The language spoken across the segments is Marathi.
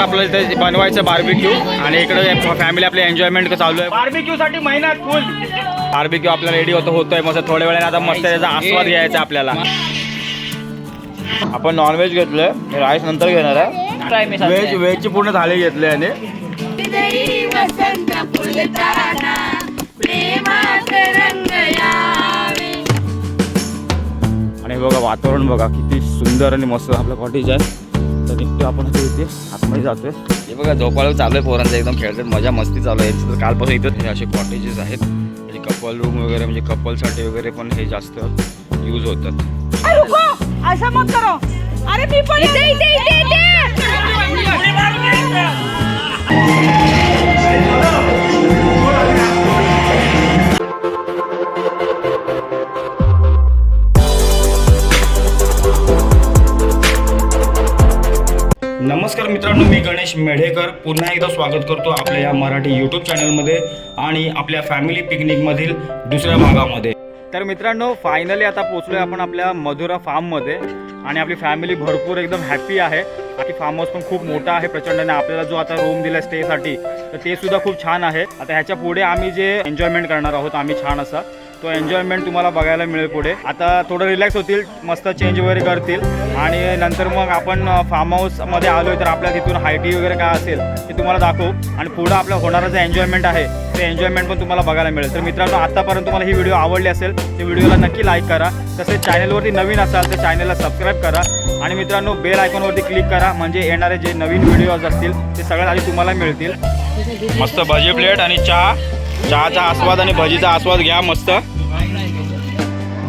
आपलं इथे बनवायचं बार्बिक्यू आणि इकडे फॅमिली आपली एन्जॉयमेंट चालू आहे. बार्बिक्यू साठी महिन्यात फुल बार्बिक्यू आपल्याला रेडी होतो होतोय. मस्त थोड्या वेळाने आता मस्त त्याचा आस्वाद घ्यायचा आपल्याला. आपण नॉनव्हेज घेतलंय. राईस नंतर घेणार आहे. व्हेज व्हेजची पूर्ण थाळी घेतली आणि आणि बघा वातावरण बघा किती सुंदर आणि मस्त आपलं कॉटेज आहे. निघतो आपण इथे आतमध्ये जातोय. हे बघा झोपाळा चालू आहे पोरांचं एकदम खेळतात मजा मस्ती चालू आहे. तर कालपासून इथं हे असे कॉटेजेस आहेत. म्हणजे कपल रूम वगैरे म्हणजे कपलसाठी वगैरे पण हे जास्त यूज होतात. ऐसा मत करो. अरे मी पण इथे इथे इथे इथे! नमस्कार मित्रांनो मी गणेश मेढेकर. पुन्हा एकदा स्वागत करतो आपल्या या मराठी यूट्यूब चॅनलमध्ये आणि आपल्या फॅमिली पिकनिकमधील दुसऱ्या भागामध्ये. तर मित्रांनो फायनली आता पोचलोय आपण आपल्या मधुरा फार्ममध्ये आणि आपली फॅमिली भरपूर एकदम हॅपी आहे. आणि फार्म हाऊस पण खूप मोठा आहे प्रचंड आणि आपल्याला जो आता रूम दिला स्टेसाठी तर ते सुद्धा खूप छान आहे. आता ह्याच्या पुढे आम्ही जे एन्जॉयमेंट करणार आहोत आम्ही छान असा तो एन्जॉयमेंट तुम्हाला बघायला मिळेल पुढे. आता थोडं रिलॅक्स होतील मस्त चेंज वगैरे करतील. आणि नंतर मग आपण फार्म हाऊसमध्ये आलोय तर आपल्या तिथून हायटी वगैरे काय असेल ते तुम्हाला दाखवू. आणि पुढं आपलं होणारं जे एन्जॉयमेंट आहे ते एन्जॉयमेंट पण तुम्हाला बघायला मिळेल. तर मित्रांनो आतापर्यंत तुम्हाला ही व्हिडिओ आवडली असेल तर व्हिडिओला नक्की लाईक करा. तसेच चॅनलवरती नवीन असाल तर चॅनलला सबस्क्राईब करा. आणि मित्रांनो बेल आयकॉनवरती क्लिक करा. म्हणजे येणारे जे नवीन व्हिडिओज असतील ते सगळ्यात आधी तुम्हाला मिळतील. मस्त भजी प्लेट आणि चहा. चहाचा आस्वाद आणि भजीचा आस्वाद घ्या मस्त.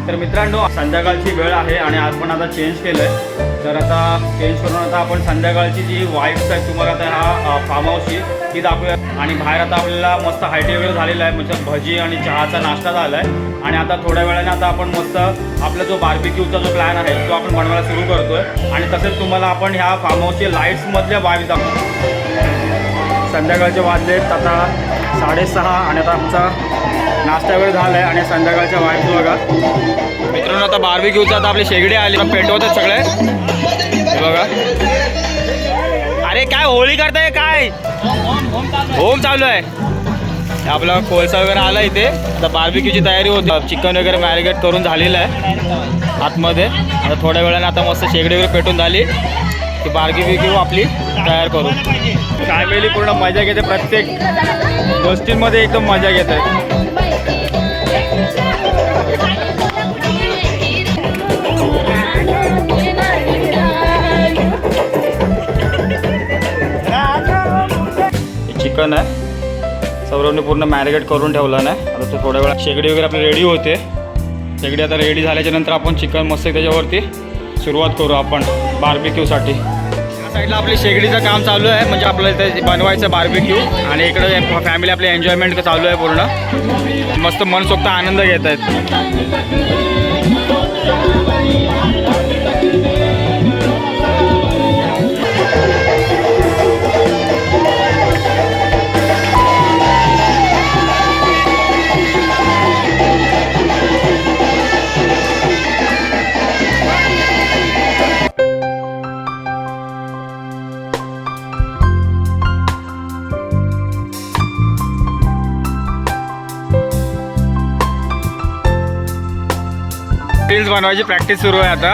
तर मित्रांनो संध्याकाळची वेळ आहे आणि आज पण आता चेंज केलं आहे तर आता चेंज करून आता आपण संध्याकाळची जी वाईब्स आहे तुम्हाला आता ह्या फार्म हाऊसची ती दाखवूया. आणि बाहेर आता आपल्याला मस्त हायटे वगैरे झालेला आहे म्हणजे भजी आणि चहाचा नाश्ता झाला आहे आणि आता थोड्या वेळाने आता आपण मस्त आपला जो बार्बिक्यूचा जो प्लॅन आहे तो आपण बनवायला सुरू करतोय. आणि तसेच तुम्हाला आपण ह्या फार्म हाऊसची लाईट्समधल्या वाईब्स दाखवू. संध्याकाळचे वाजले आता साडेसहा आणि आता आमचा नाश्ता वगैरे झाला आहे आणि संध्याकाळच्या वाईब्स बघा. मित्रांनो आता बार्बिक्यूचा आता आपले शेगडी आली. पण पेटवतात सगळे. हे बघा. अरे काय होळी करताय काय? होम चालू आहे. आपला कोळसा वगैरे आला इथे. आता बार्बिक्यूची तयारी होती. चिकन वगैरे मॅरिनेट करून झालेलं आहे. आतमध्ये. आता थोड्या वेळाने आता मस्त शेगडी वगैरे पेटून झाली. ती की बार्बिक्यू आपली तयार करू. फॅमिली पूर्ण मजा घेते प्रत्येक गोष्टींमध्ये एकदम मजा घेत. आहे चिकन आहे. सौरवने पूर्ण मॅरिनेट करून ठेवलं नाही आता तो थोड्या वेळा शेगडी वगैरे आपली रेडी होते. शेगडी आता रेडी झाल्याच्यानंतर आपण चिकन मस्त त्याच्यावरती सुरुवात करू आपण. बार्बिक्यूसाठी. या साईडला आपली शेगडीचं काम चालू आहे. म्हणजे आपलं इथे बनवायचं बार्बिक्यू आणि इकडे फॅमिली आपली एन्जॉयमेंट चालू आहे पूर्ण. मस्त मनसोक्त आनंद घेत आहेत. बनवायची प्रॅक्टिस सुरू आहे आता.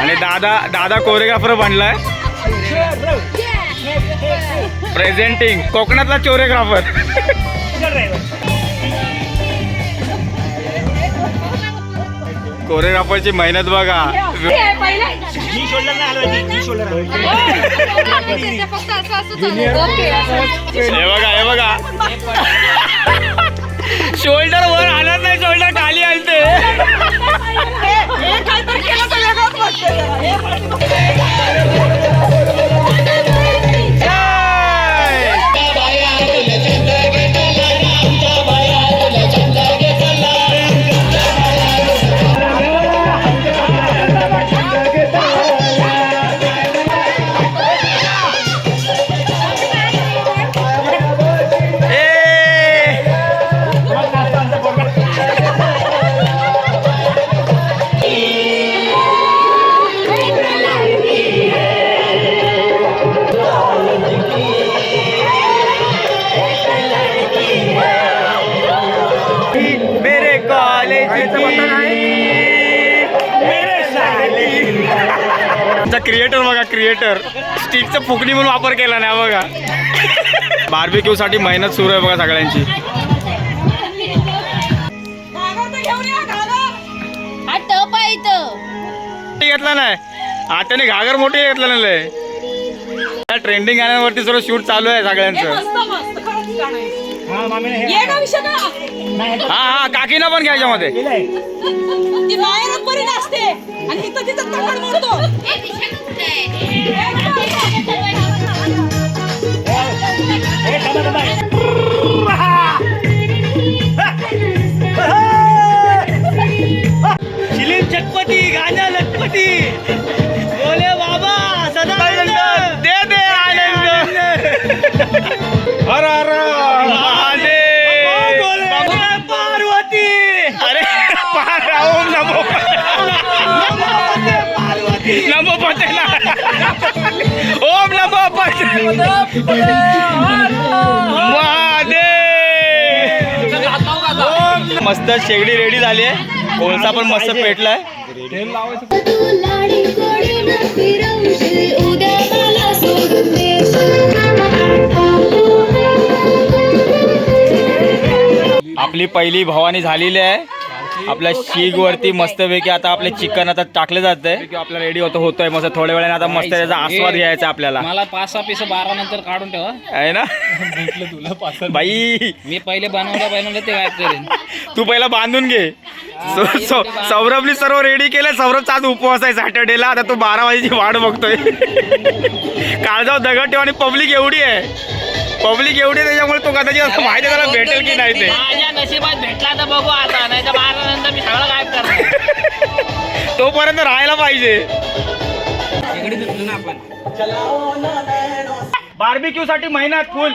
आणि दादा दादा कोरिओग्राफर बनलाय. प्रेझेंटिंग कोकणातला कोरिओग्राफर कोरिओग्राफरची मेहनत बघा हे बघा. हे बघा. बघा क्रिएटर स्टिकचा फुकणी म्हणून वापर केला नाही बघा. बार्बिक्यू साठी मेहनत सुरू आहे बघा सगळ्यांची. घेतला नाही. आताने घागर मोठी घेतला नाही ट्रेंडिंग गाण्यांवरती सर्व शूट चालू आहे हे सगळ्यांचं. हा हा काकीना पण घ्या याच्यामध्ये ती बाहेर बरी नसते आणि इथं तिथं तकड मोडतो शिलीम चटपटी गाणं लटपटी बोले बाबा सदा दे दे आनंद हर हर महादेव पार्वती अरे पार- ओम नमो मस्त शेगडी रेडी झाली आहे. कोळसा पण मस्त पेटलाय. आपली पहिली भवानी झालेली आहे. आपल्या शीग वरती मस्तपैकी आता आपले चिकन आता टाकलं जात आहे आपला रेडी होतो होतोय मस्त. थोड्या वेळाने आता मस्त त्याचा आस्वाद घ्यायचा आपल्याला. मला पाच सहा पिस बारा नंतर काढून ठेवा. आहे ना? बाई. मी पहिले बनवलं बनवलं ते गायब करेन. तू पहिला बांधून घे. सौ- सौ- सौरभने सर्व रेडी केलं. सौरभचा आज उपवास आहे सॅटर्डेला आता तू बारा वाजेची वाट बघतोय. काळजाव दगड ठेव आणि पब्लिक एवढी आहे. पब्लिक एवढी त्याच्यामुळे तो कदाचित असं माहिती त्याला भेटेल की नाही ते. माझ्या नशिबात भेटला तर बघू आता नाही तर बारा नंतर मी सगळं गायब करणार. तोपर्यंत राहायला पाहिजे. बार्बिक्यू साठी मेहनत फुल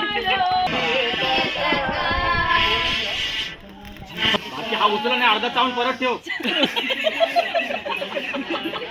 बाकी हा उचला नाही अर्धा चावून परत ठेव.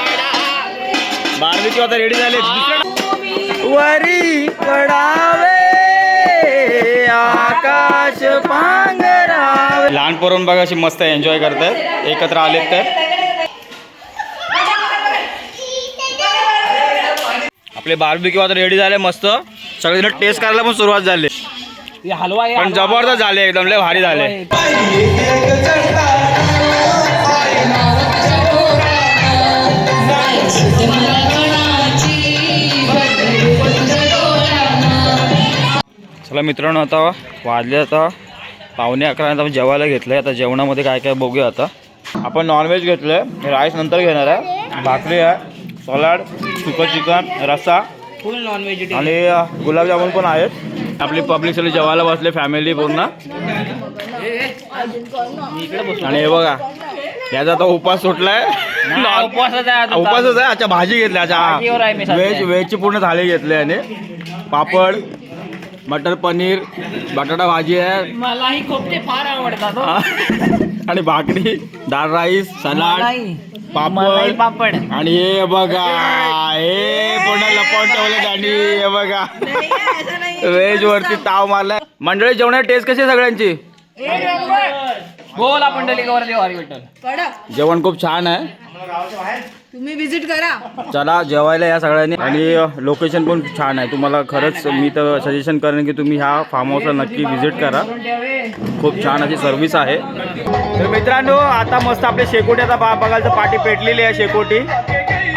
बार्बिक्यू आता रेडी झाले. वरी पडावे आकाश पांघरावे लहान पोरून बघा अशी मस्त एन्जॉय करतात एकत्र आलेत तर आपले बार्बिक्यू आता रेडी झाले मस्त. सगळेजण टेस्ट करायला पण सुरुवात झाली. हलवा आहे, पण. जबरदस्त झाले एकदम लय भारी झाले. चला मित्रांनो आता वाजले आता पावणे अकरा आपण जेवायला घेतलंय. आता जेवणामध्ये काय काय बघूया आता. आपण नॉनव्हेज घेतलंय राईस नंतर घेणार आहे. भाकरी आहे सलाड सुकं चिकन रस्सा. फुल नॉन व्हेजिटेरियन आणि गुलाबजामुन पण आहेत. आपली पब्लिक सगळी जेवायला बसले फॅमिली पूर्ण. आणि हे बघा याचा आता उपास सुटलाय. आहे उपासच आहे अच्छा भाजी घेतली अच्छा आहे. व्हेज व्हेजची पूर्ण थाळी घेतली आणि पापड मटर पनीर बटाटा भाजी आहे मलाही खूप ते फार आवडतात हो. आणि भाकरी डाळ राईस सलाड पापड पापड. आणि हे बघा हे पूर्ण लपवून ठेवले त्यांनी हे बघा. व्हेज वरती ताव मारलाय. मंडळी जेवणाची टेस्ट कशी आहे सगळ्यांची? बोला हरी विठ्ठल जेवण खूप छान आहे. तुम्ही विजिट करा. चला जेवायला या सगळ्यांनी. आणि लोकेशन पण छान आहे. तुम्हाला खरंच मी तर सजेशन करेन की तुम्ही ह्या फार्म हाऊसला नक्की व्हिजिट करा. खूप छान अशी सर्व्हिस आहे. तर मित्रांनो आता मस्त आपल्या शेकोटी आता बा बघायचं पाठी पेटलेली आहे शेकोटी.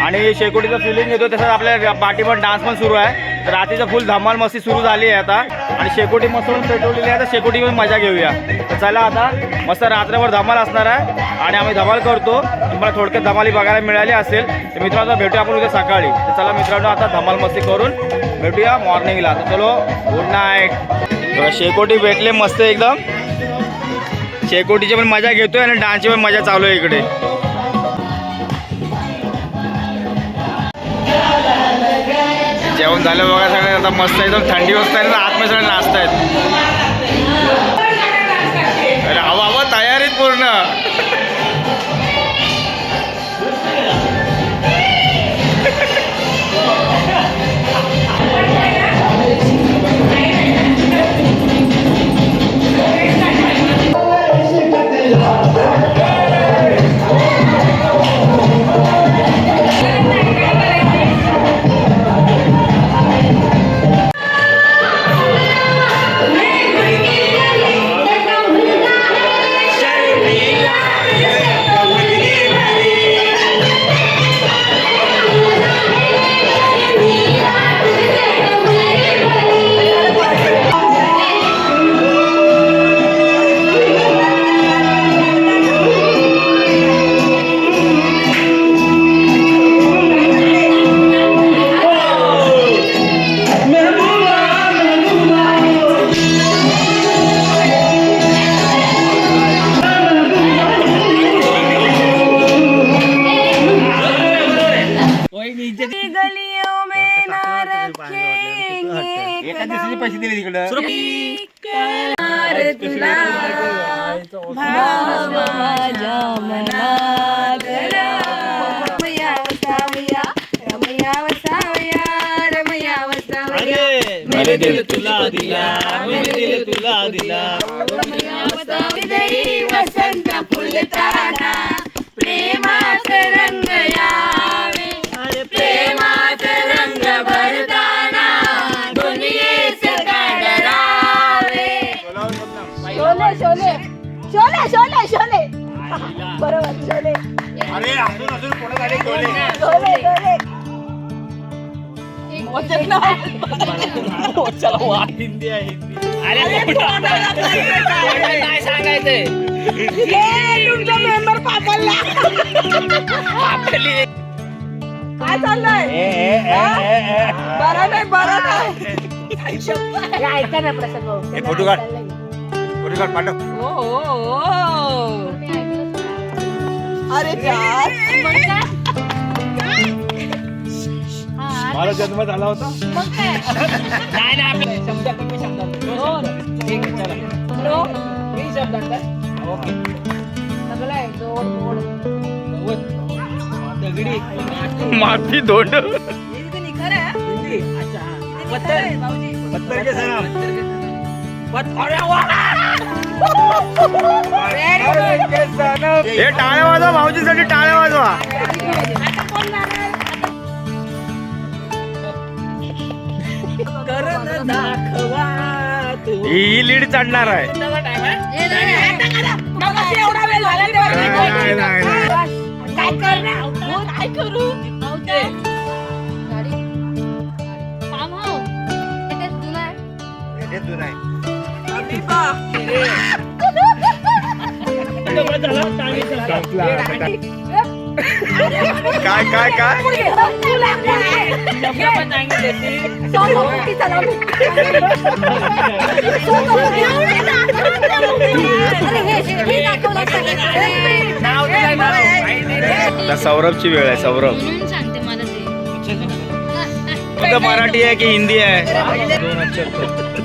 आणि शेकोटीचं फिलिंग येतो तसंच आपल्या पाठी पण डान्स पण सुरू आहे. तर रात्रीचं फुल धमाल मस्ती सुरू झाली आहे आता. आणि शेकोटी मस्त पेटवलेली आहे. तर शेकोटी पण मजा घेऊया. तर चला आता मस्त रात्रभर धमाल असणार आहे. आणि आम्ही धमाल करतो. तुम्हाला थोडक्यात धमाली बघायला मिळाली असेल तर मित्रांनो भेटूया आपण उद्या सकाळी. तर चला मित्रांनो आता धमाल मस्ती करून भेटूया मॉर्निंगला तर चलो गुड नाईट शेकोटी भेटले मस्त एकदम. शेकोटीची पण मजा घेतोय आणि डान्सची पण मजा चालू आहे इकडे. जेवण झालं बघा सगळे आता मस्त एकदम थंडी वाजता आहे ना आतमध्ये सगळे नाचतायत. अरे हवा हवा तयारीत पूर्ण. तुला दिला वसावया, वसंत फुलताना प्रेमात रंग बरोबर शोले शोले शोले हिंदी आहे हिंदी अरे काय? सांगायचंय? तुमचा मेंबर पापडला काय चाललंय? बरं नाही बरं नाही. ऐका ना प्रसाद भाऊ फोटो काढ. फोटो काढ पाठव. अरे यार. मला जन्म झाला होता. नाही नाही आपल्या शब्दात मी शब्दात ठीक आहे. चला. मी शब्दात ओके. सगळं आहे. जोड दगडी. माती दोंड हे निखर आहे. हिंदी अच्छा हे. निखर आहे, भाऊजी. पत्थर के सलाम. हे टाळ्या वाजवा भाऊजीसाठी टाळ्या वाजवा. आता कोण जाणार? करण दाखवा तू. ही लीड चढणार आहे. हे नाही, काय काय काय? आता सौरभची वेळ आहे सौरभ. म्हणून सांगते मला ते. फक्त मराठी आहे की हिंदी आहे? कडकडी ना-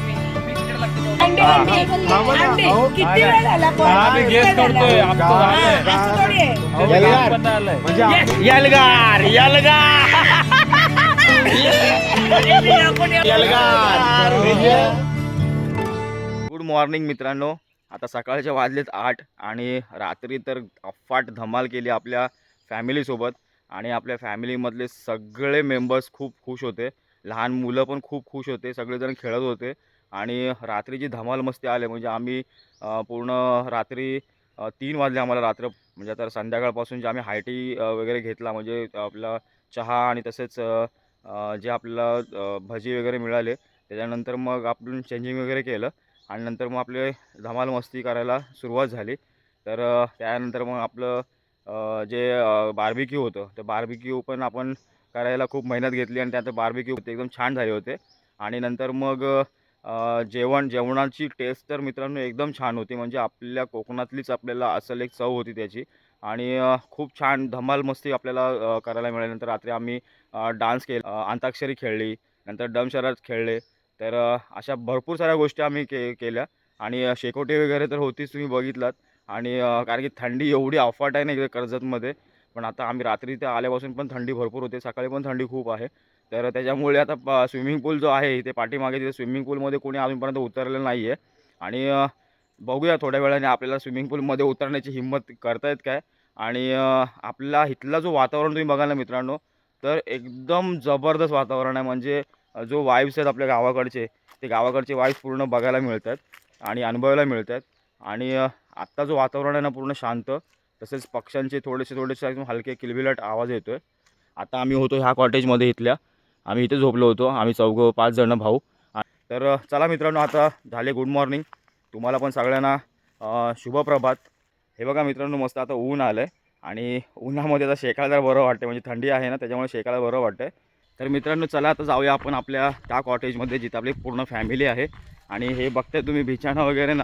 किती वेळ झाला? पण? किती वेळ झाला? हा, असं थोडी आहे. यलगार यलगार. यलगार गुड मॉर्निंग मित्रांनो. आता सकाळचे वाजलेत आठ आणि रात्री तर अफाट धमाल केली आपल्या फॅमिलीसोबत आणि आपल्या फॅमिलीमधले सगळे मेंबर्स खूप खुश होते. लहान मुलं पण खूप खुश होते. सगळेजण खेळत होते. आणि रात्रीची धमाल मस्ती आले म्हणजे आम्ही पूर्ण रात्री तीन वाजले आम्हाला रात्र म्हणजे तर संध्याकाळपासून जे आम्ही हायटी वगैरे घेतला म्हणजे आपला चहा आणि तसेच जे आपल्याला भजी वगैरे मिळाले त्याच्यानंतर मग आपण चेंजिंग वगैरे केलं आणि नंतर मग आपले धमाल मस्ती करायला सुरुवात झाली. तर त्यानंतर मग आपलं जे बार्बिक्यू होतं तर बार्बिक्यू पण आपण करायला खूप मेहनत घेतली आणि त्यात बार्बिक्यू एकदम छान झाले होते. आणि नंतर मग जेवण जेवणाची टेस्ट तर मित्रांनो एकदम छान होती. म्हणजे आपल्या कोकणातलीच आपल्याला असल एक चव होती त्याची. आणि खूप छान धमाल मस्ती आपल्याला करायला मिळाली. नंतर रात्री आम्ही डान्स केला. अंताक्षरी खेळली. नंतर डमशराज खेळले. तर अशा भरपूर साऱ्या गोष्टी आम्ही के केल्या. आणि शेकोटी वगैरे तर होतीच तुम्ही बघितलात. आणि कारण की थंडी एवढी अफाट आहे ना इकडे कर्जतमध्ये. पण आता आम्ही रात्री ते आल्यापासून पण थंडी भरपूर होते. सकाळी पण थंडी खूप आहे. तर त्याच्यामुळे आता स्विमिंग पूल जो आहे इथे पाठीमागे तिथे स्विमिंग पूलमध्ये कोणी अजूनपर्यंत उतरलेलं नाही आहे आणि बघूया थोड्या वेळाने आपल्याला स्विमिंग पूलमध्ये उतरण्याची हिंमत करतायत काय? आणि आपला इथला जो वातावरण तुम्ही बघाल ना मित्रांनो तर एकदम जबरदस्त वातावरण आहे. म्हणजे जो वाईब्स आहेत आपल्या गावाकडचे ते गावाकडचे वाईब्स पूर्ण बघायला मिळतात आणि अनुभवायला मिळतात आणि आत्ता जो वातावरण आहे ना पूर्ण शांत तसेच पक्ष्यांचे थोडेसे थोडेसे एकदम हलके किलबिलट आवाज येतो आहे आता आम्ही होतो ह्या कॉटेजमध्ये इथल्या. आम्ही इथे झोपलो होतो. आम्ही चौघं पाच जणं भाऊ. तर चला मित्रांनो आता झाले गुड मॉर्निंग तुम्हाला पण सगळ्यांना शुभप्रभात. हे बघा मित्रांनो मस्त आता ऊन आलं आहे आणि उन्हामध्ये आता शेकायला जरा बरं वाटतं म्हणजे थंडी आहे ना त्याच्यामुळे शेकायला बरं वाटतं तर मित्रांनो चला आता जाऊया आपण आपल्या त्या कॉटेजमध्ये जिथं आपली पूर्ण फॅमिली आहे. आणि हे बघताय तुम्ही बिछाणा वगैरे ना.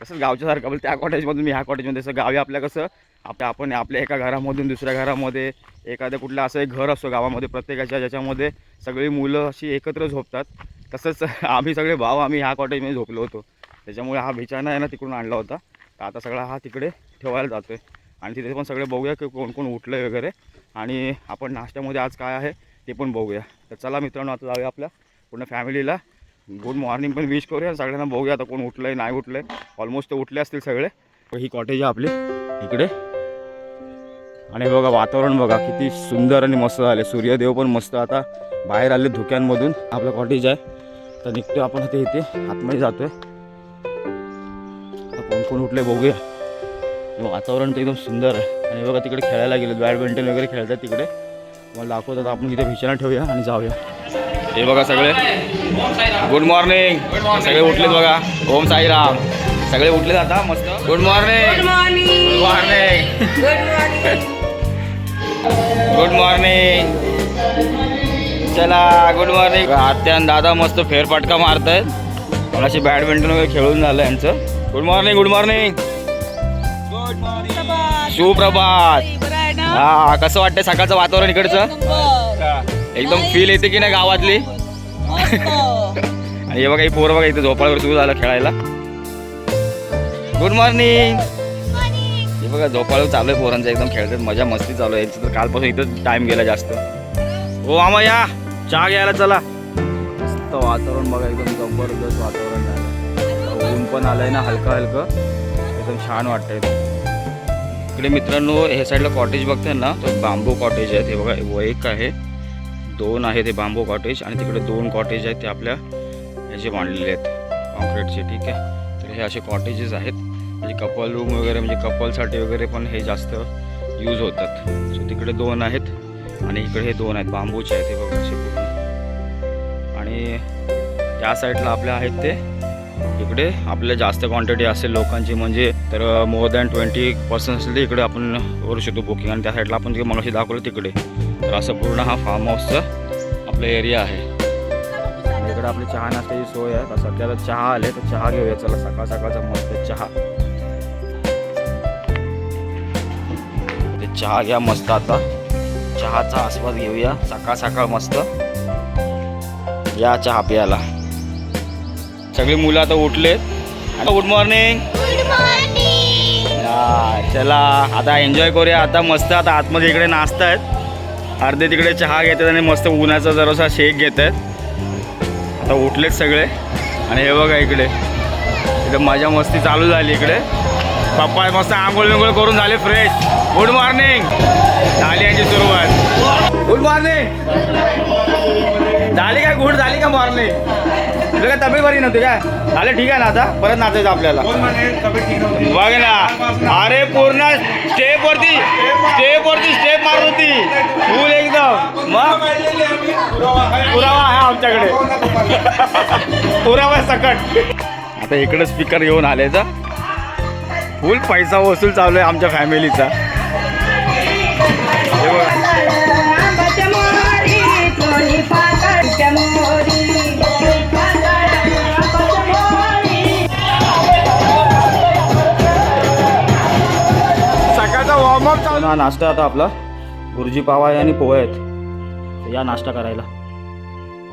तसंच गावच्यासारखं पण त्या कॉटेजमधून मी ह्या कॉटेजमध्ये असं गावी आपल्या कसं आपल्या आपण आपल्या एका घरामधून दुसऱ्या घरामध्ये एखादं कुठलं असं एक घर असतो गावामध्ये प्रत्येकाच्या ज्याच्यामध्ये सगळी मुलं अशी एकत्र झोपतात. तसंच आम्ही सगळे भाव आम्ही ह्या कॉटेजमध्ये झोपलो होतो. त्याच्यामुळे हा बिछाना आहे ना तिकडून आणला होता. तर आता सगळा हा तिकडे ठेवायला जातो आहे आणि तिथे पण सगळे बघूया की कोण कोण उठलं आहे वगैरे. आणि आपण नाश्त्यामध्ये आज काय आहे ते पण बघूया. तर चला मित्रांनो आता जाऊया आपल्या पूर्ण फॅमिलीला. गुड मॉर्निंग पण विश करूया. आणि सगळ्यांना बघूया आता कोण उठलं आहे नाही उठलं आहे ऑलमोस्ट ते उठले असतील सगळे. ही कॉटेज आहे आपली. इकडे. आणि बघा वातावरण बघा किती सुंदर आणि मस्त झाले. सूर्यदेव पण मस्त आता बाहेर आले धुक्यांमधून. आपलं कॉटेज आहे. तर निघतो आपण आता इथे. आतमध्ये जातोय. आता कोण कोण उठले बघूया. वातावरण तर एकदम सुंदर आहे. आणि बघा तिकडे खेळायला गेले बॅडमिंटन वगैरे खेळतात तिकडे. मला दाखवतात आपण इथे भिचना ठेवूया आणि जाऊया. हे बघा सगळे. गुड मॉर्निंग सगळे उठलेत बघा. ओम साईराम. सगळे उठलेत आता मस्त. Good morning good morning good morning चला गुड मॉर्निंग आत्यान दादा मस्त फेरफटका मारत आहेत कोणाशी बॅडमिंटन वगैरे खेळून झालं यांचं गुड मॉर्निंग गुड मॉर्निंग सुप्रभात. हा कसं वाटतंय सकाळचं वातावरण इकडचं. एकदम फील येते की नाही गावातली? मस्त. आणि हे बघा पोरं बघा इथे झोपाळवर सुरू झालं खेळायला. गुड मॉर्निंग हे बघा झोपाळू चालू आहे पोरांचं एकदम खेळतात मजा मस्ती चालू आहे. तर कालपासून इथं टाइम गेला जास्त. हो आमा या! चहा घ्यायला चला. मस्त वातावरण बघा एकदम जबरदस्त वातावरण आहे ऊन पण आहे ना हलकं हलकं एकदम छान वाटतंय. इकडे मित्रांनो हे साईडला कॉटेज बघताय ना तर बांबू कॉटेज आहे ते बघा व एक आहे. दोन आहे ते बांबू कॉटेज आणि तिकडे दोन कॉटेज आहेत ते आपल्या ह्याचे बांधलेले आहेत. कॉन्क्रीटचे ठीक आहे. तर हे असे कॉटेजेस आहेत. म्हणजे कपल रूम वगैरे म्हणजे कपलसाठी वगैरे पण हे जास्त यूज होतात. सो तिकडे दोन आहेत आणि इकडे हे दोन आहेत. बांबूचे आहेत हे बघा असे पूर्ण. आणि त्या साईडला आपल्या आहेत ते. इकडे आपल्या जास्त क्वांटिटी असेल लोकांची म्हणजे तर मोर दॅन ट्वेंटी पर्सेंट असेल तर इकडे आपण करू शकतो बुकिंग आणि त्या साईडला आपण जे मगाशी दाखवलं तिकडे. तर असं पूर्ण हा फार्म हाऊसचा आपला एरिया आहे. आणि इकडे आपली चहा नाश्त्याची सोय आहे. तर सध्याला चहा आले तर चहा घेऊया. चला सकाळ सकाळचा मस्त चहा. चहा घ्या मस्त आता. चहाचा आस्वाद घेऊया. सकाळ सकाळ मस्त. या चहा प्यायला. सगळी मुलं आता उठलेत. गुड मॉर्निंग चला आता एन्जॉय करूया. आता मस्त आता आतमध्ये इकडे नाचत आहेत अर्धे तिकडे चहा घेतात आणि मस्त उन्हाचा जरासा शेक घेत आहेत आता उठलेत सगळे. आणि हे बघा इकडे. इकडे मजा मस्ती चालू झाली इकडे. पप्पा मस्त आंघोळ विंघोळ करून झाले फ्रेश गुड मॉर्निंग झाली यांची सुरुवात. गुड मॉर्निंग झाली काय गुड झाली का मॉर्निंग तुला काय तब्येत बरी नव्हती काय? झालं ठीक आहे ना आता? परत नाचायचं आपल्याला. बघ ना. अरे पूर्ण स्टेप वरती स्टेप वरती स्टेप मारत होती. फुल एकदम. मग? पुरावा आहे आमच्याकडे. पुरावा सकट. आता इकडे स्पीकर घेऊन आलेचा फुल पैसा वसूल चालू आहे आमच्या फॅमिलीचा. हे सकाळचा हा नाश्ता आता आपला. गुरुजी पावा आहे आणि पोहे आहेत. या नाश्ता करायला.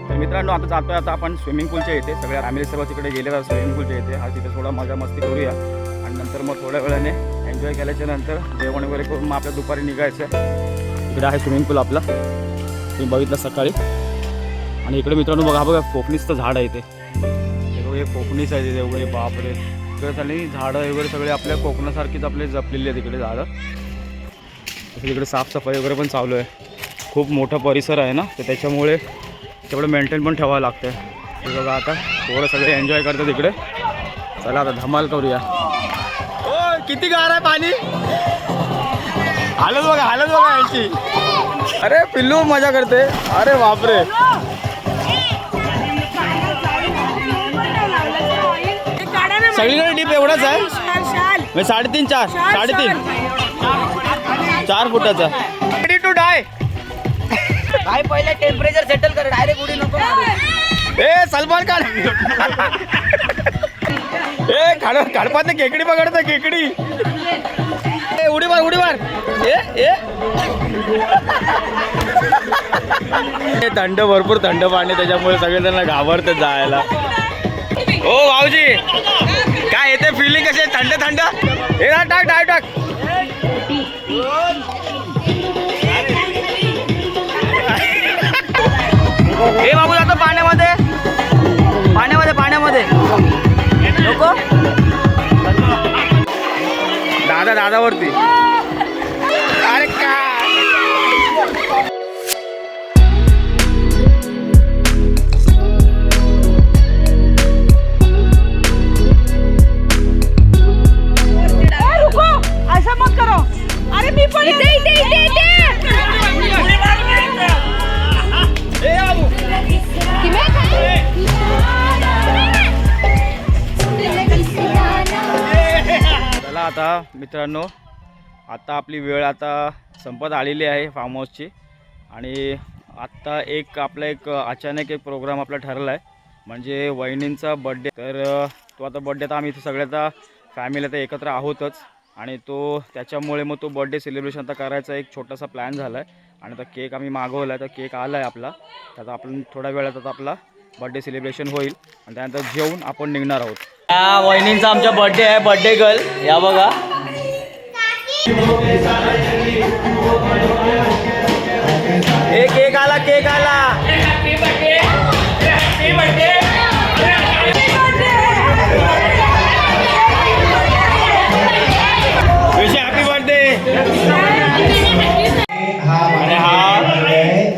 तर मित्रांनो आता जातोय आता आपण स्विमिंग पूलच्या येते सगळ्या फॅमिली सर्व तिकडे गेले स्विमिंग पूलच्या येते आज तिथे थोडा मजा मस्ती करूया. आणि नंतर मग थोड्या वेळाने एन्जॉय केल्याच्यानंतर जेवण वगैरे करून मग आपल्या दुपारी निघायचं. इकडे आहे स्विमिंग पूल आपला. तुम्ही बघितलं सकाळी. आणि इकडे मित्रांनो बघा बघा कोकणीचं झाड आहे इथे. हे कोकणीच आहे तिथे. एवढे बापरे. तिकडे त्यांनी झाडं वगैरे सगळे आपल्या कोकणासारखीच आपले जपलेली आहेत इकडे झाडं. तसं तिकडे साफसफाई वगैरे पण चालू आहे. खूप मोठा परिसर आहे ना तर त्याच्यामुळे तेवढं मेंटेन पण ठेवावं लागतं आहे बघा आता थोडं सगळे एन्जॉय करतात इकडे. चला आता धमाल करूया. किती गार आहे पाणी? हालत बघा हालत बघा यांची. अरे पिल्लू मजा करते. अरे बापरे. सगळीकडे डीप एवढाच आहे? म्हणजे साडेतीन चार. साडेतीन. चार फुटाचा. रेडी टू डाय काय पहिले टेम्परेचर सेटल कर. डायरेक्ट उडी नको ए सलमान खान. ए खाड खाडपात केकडी पकडत केकडी. ए उडी मार उडी मार. ए ए. थंड भरपूर थंड पाणी त्याच्यामुळे सगळेजण घाबरते जायला. ओ भाऊजी. काय येते फिलिंग कशी थंड थंड? हे ना टाक टाक टाक. हे बाबू जातो पाण्यामध्ये. पाण्यामध्ये पाण्यामध्ये. नको दादा दादावरती. अरे काय ए, रुको. ऐसा मत करो. अरे मी पण इथे इथे इथे इथे. मित्रांनो आता आपली वेळ आता संपत आलेली आहे फार्म हाऊसची आणि आत्ता एक आपला एक अचानक एक प्रोग्राम आपला ठरला आहे म्हणजे वहिनींचा बड्डे तर तो आता बड्डे तर आम्ही इथे आता फॅमिली आता एकत्र आहोतच. आणि तो त्याच्यामुळे मग तो बड्डे सेलिब्रेशन आता करायचा एक छोटासा प्लॅन झाला आहे आणि आता केक आम्ही मागवला आहे तर केक आला आहे आपला त्याचा आपण थोड्या वेळात आता आपला बड्डे सेलिब्रेशन होईल. आणि त्यानंतर जेवून आपण निघणार आहोत. या वहिनींचा आमचा बर्थडे आहे बर्थडे गर्ल या बघा. ए केक आला केक आला. विषय हॅपी बर्थडे आणि हा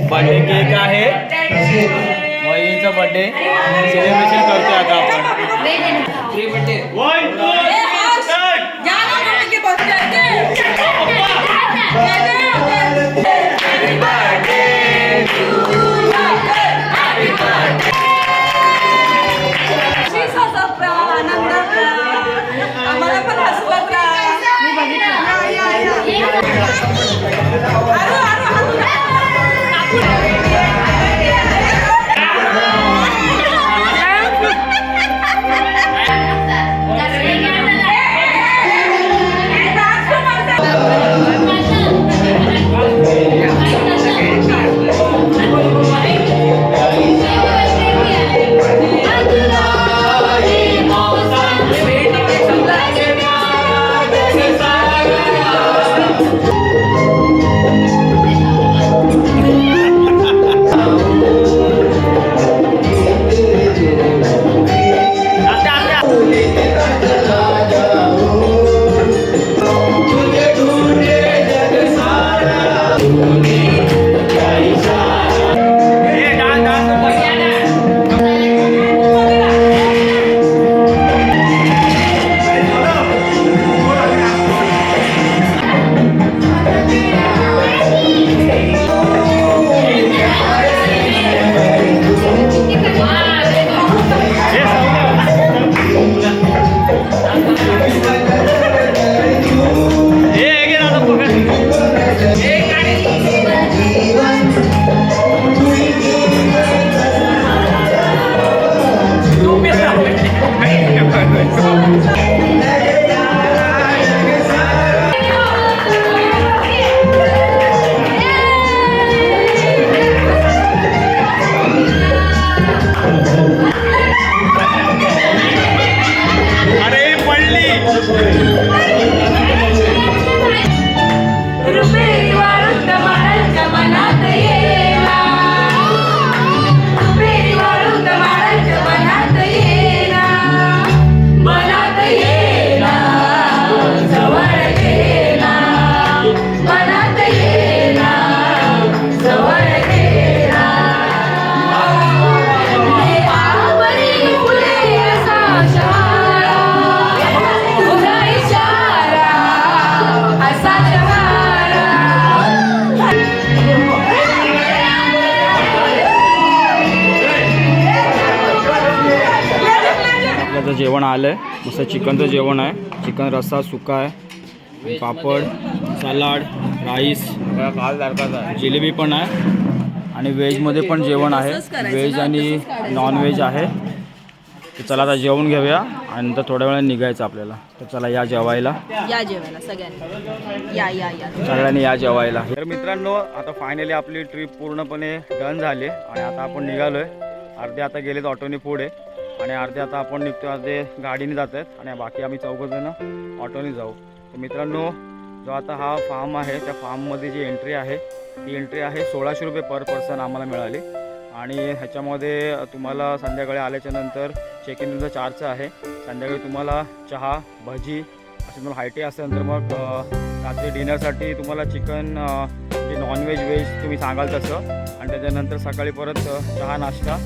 बर्थडे केक आहे. वहिनीचा बर्थडे सेलिब्रेशन करतोय आता आपण. आम्हाला पण हसवत जेवण मस्त चिकनचं जेवण आहे. चिकन रस्सा सुका आहे. पापड सलाड राईस जिलेबी पण आहे. आणि व्हेजमध्ये पण जेवण आहे. व्हेज आणि नॉन व्हेज आहे. तर चला आता जेवण घेऊया आणि नंतर थोड्या वेळाने निघायचं आपल्याला. तर चला या जेवायला. या जेवायला सगळ्यांनी. या या या. सगळ्यांनी या जेवायला. तर मित्रांनो आता फायनली आपली ट्रिप पूर्णपणे डन झाली आणि आता आपण निघालो आहे अर्धे आता गेलेत ऑटोने पुढे. आणि अर्धे आता आपण निघतो अर्धे गाडीने जात आहेत आणि बाकी आम्ही चौघजणं ऑटोने जाऊ. तर मित्रांनो जो आता हा फार्म आहे त्या फार्ममध्ये जी एंट्री आहे ती एंट्री आहे सोळाशे रुपये पर पर्सन आम्हाला मिळाली. आणि ह्याच्यामध्ये तुम्हाला संध्याकाळी आल्याच्यानंतर चेक इनचा चार्ज आहे. संध्याकाळी तुम्हाला चहा भजी असे तुम्हाला हायटी असेल तर मग रात्री डिनरसाठी तुम्हाला चिकन जे नॉनव्हेज व्हेज तुम्ही सांगाल तसं. आणि त्याच्यानंतर सकाळी परत चहा नाश्ता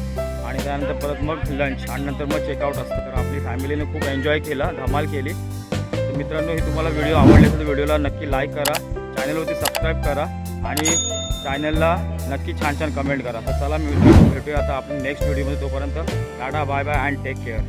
आणि त्यानंतर परत मग लंच आणि नंतर मग चेकआउट असतं. तर आपली फॅमिलीने खूप एन्जॉय केला धमाल केली. तर मित्रांनो ही तुम्हाला व्हिडिओ आवडले तर व्हिडिओला नक्की लाईक करा. चॅनलवरती सबस्क्राईब करा आणि चॅनलला नक्की छान छान कमेंट करा. तर चला मी भेटूया आता आपण नेक्स्ट व्हिडिओमध्ये तोपर्यंत tata bye bye and take care